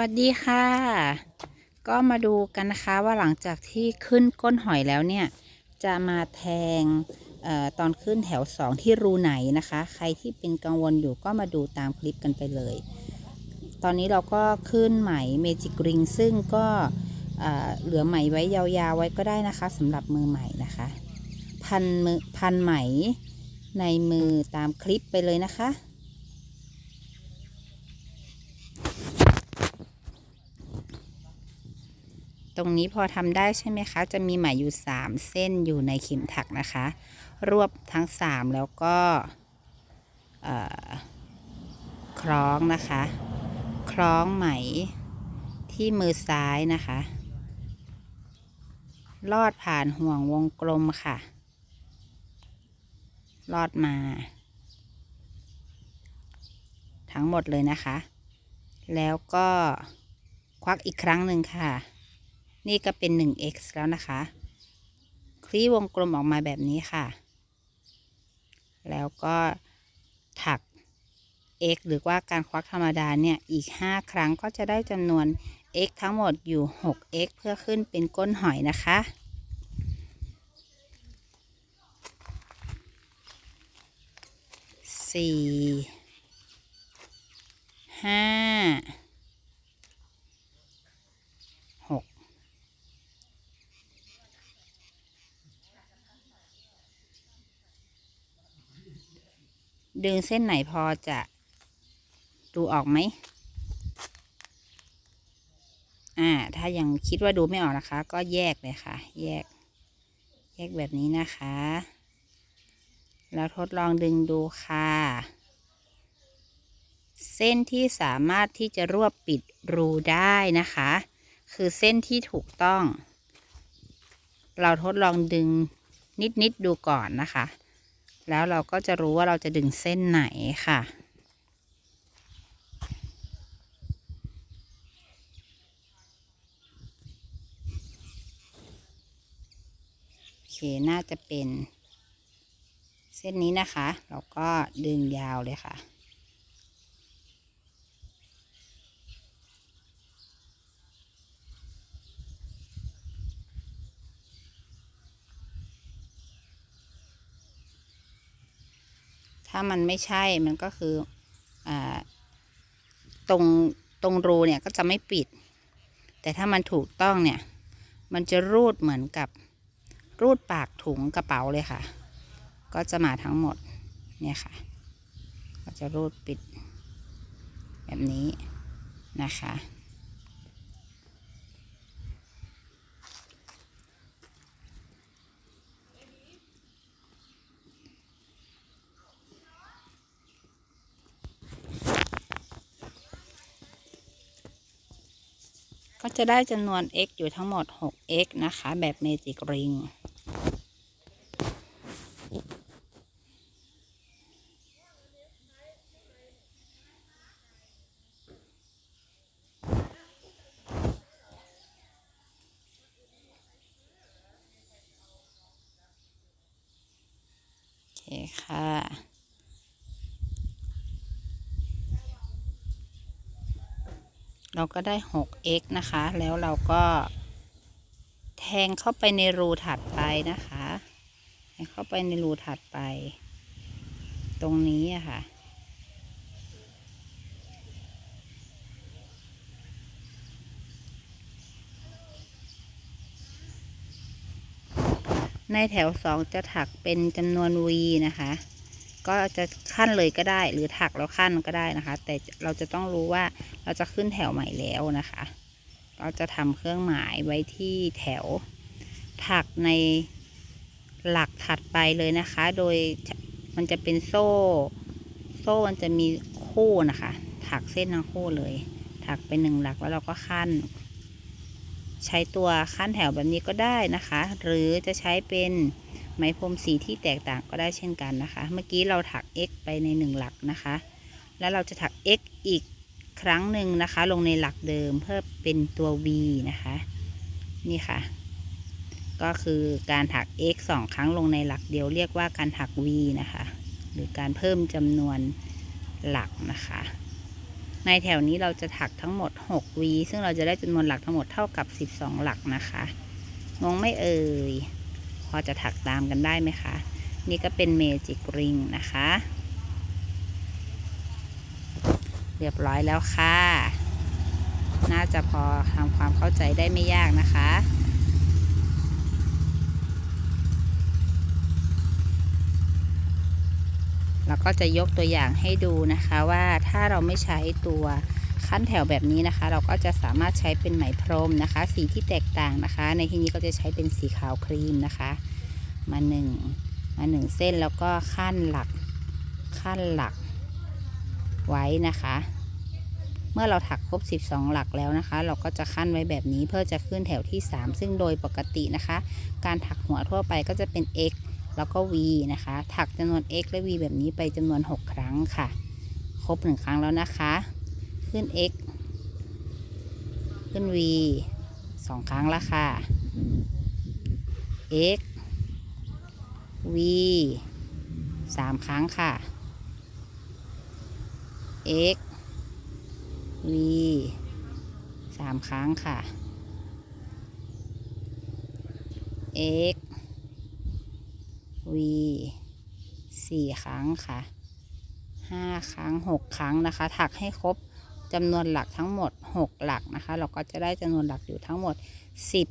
วัสดีค่ะ ก็มาดูกันนะคะว่าหลังจากที่ขึ้นก้นหอยแล้วเนี่ย จะมาแทงออตอนขึ้นแถวสองที่รูไหนนะคะ ใครที่เป็นกังวลอยู่ก็มาดูตามคลิปกันไปเลย ตอนนี้เราก็ขึ้นไหมเมจิกริงซึ่งก็เหลือไหมไว้ยาวๆไว้ก็ได้นะคะสำหรับมือใหม่นะคะ พันมือพันไหมในมือตามคลิปไปเลยนะคะ ตรงนี้พอทำได้ใช่ไหมคะ จะมีไหมอยู่ 3 เส้นอยู่ในเข็มถักนะคะ รวบทั้ง 3 แล้วก็คล้องนะคะ คล้องไหมที่มือซ้ายนะคะ ลอดผ่านห่วงวงกลมค่ะ ลอดมา ทั้งหมดเลยนะคะ แล้วก็ควักอีกครั้งหนึ่งค่ะ นี่ก็เป็น 1x แล้วนะคะ คลี่วงกลมออกมาแบบนี้ค่ะ แล้วก็ถัก x หรือว่าการควักธรรมดาเนี่ย อีก 5 ครั้งก็จะได้จำนวน x ทั้งหมดอยู่ 6x เพื่อขึ้นเป็นก้นหอยนะคะ สี่ ห้า ดึงเส้นไหนพอจะดูออกไหม อ่า ถ้ายังคิดว่าดูไม่ออกนะคะ ก็แยกเลยค่ะ แยก แยกแบบนี้นะคะ แล้วทดลองดึงดูค่ะ เส้นที่สามารถที่จะรวบปิดรูได้นะคะ คือเส้นที่ถูกต้อง เราทดลองดึงนิดๆดูก่อนนะคะ แล้วเราก็จะรู้ว่าเราจะดึงเส้นไหนค่ะ โอเค น่าจะเป็น เส้นนี้นะคะ เราก็ดึงยาวเลยค่ะ ถ้ามันไม่ใช่มันก็คืออตรงตรงรูเนี่ยก็จะไม่ปิด แต่ถ้ามันถูกต้องเนี่ย มันจะรูดเหมือนกับรูดปากถุงกระเป๋าเลยค่ะ ก็จะมาทั้งหมดเนี่ยค่ะ ก็จะรูดปิด แบบนี้นะคะ ก็จะได้จำนวน x อยู่ทั้งหมด 6x นะคะ แบบเมจิกริงโอเคค่ะ เราก็ได้ 6x นะคะ แล้วเราก็ แทงเข้าไปในรูถัดไปนะคะแทงเข้าไปในรูถัดไป ตรงนี้อะค่ะ ในแถวสองจะถักเป็นจำนวน v นะคะ ก็จะขั้นเลยก็ได้ หรือถักแล้วขั้นก็ได้นะคะ แต่เราจะต้องรู้ว่าเราจะขึ้นแถวใหม่แล้วนะคะ ก็จะทำเครื่องหมายไว้ที่แถวถักในหลักถัดไปเลยนะคะ โดยมันจะเป็นโซ่ โซ่มันจะมีคู่นะคะ ถักเส้นทั้งคู่เลย ถักเป็นหนึ่งหลักแล้วเราก็ขั้น ใช้ตัวขั้นแถวแบบนี้ก็ได้นะคะ หรือจะใช้เป็น ไหมพรมสีที่แตกต่างก็ได้เช่นกันนะคะ เมื่อกี้เราถัก x ไปในหนึ่งหลักนะคะ แล้วเราจะถัก x อีกครั้งหนึ่งนะคะ ลงในหลักเดิมเพื่อเป็นตัว v นะคะ นี่ค่ะ ก็คือการถัก x สองครั้งลงในหลักเดียวเรียกว่าการถัก v นะคะ หรือการเพิ่มจำนวนหลักนะคะ ในแถวนี้เราจะถักทั้งหมด6วีซึ่งเราจะได้จำนวนหลักทั้งหมดเท่ากับ 12 หลักนะคะ งงไม่เอ่ย พอจะถักตามกันได้ไหมคะ นี่ก็เป็นเมจิกริงนะคะ เรียบร้อยแล้วค่ะ น่าจะพอทำความเข้าใจได้ไม่ยากนะคะแล้วก็จะยกตัวอย่างให้ดูนะคะว่าถ้าเราไม่ใช้ตัว ขั้นแถวแบบนี้นะคะ เราก็จะสามารถใช้เป็นไหมพรมนะคะ สีที่แตกต่างนะคะ ในที่นี้ก็จะใช้เป็นสีขาวครีมนะคะ มาหนึ่งมาหนึ่งเส้นแล้วก็ขั้นหลักขั้นหลักไว้นะคะ เมื่อเราถักครบ 12 หลักแล้วนะคะ เราก็จะขั้นไว้แบบนี้เพื่อจะขึ้นแถวที่ 3 ซึ่งโดยปกตินะคะ การถักหัวทั่วไปก็จะเป็น x แล้วก็ v นะคะ ถักจำนวน x และ v แบบนี้ไปจำนวน 6 ครั้งค่ะ ครบ 1 ครั้งแล้วนะคะ ขึ้น x ขึ้น v 2ครั้งละค่ะ x v 3ครั้งค่ะ x v สามครั้งค่ะ x v สี่ครั้งค่ะห้าครั้งหกครั้งนะคะ ถักให้ครบ จำนวนหลักทั้งหมดหกหลักนะคะ เราก็จะได้จำนวนหลักอยู่ทั้งหมดสิบ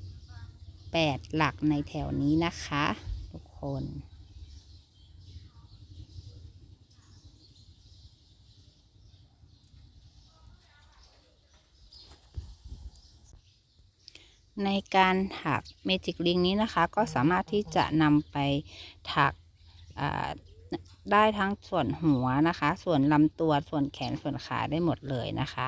แปดหลักในแถวนี้นะคะ ทุกคนในการถักเมจิกลิงนี้นะคะ ก็สามารถที่จะนำไปถักอ่า ได้ทั้งส่วนหัวนะคะ ส่วนลำตัวส่วนแขนส่วนขาได้หมดเลยนะคะ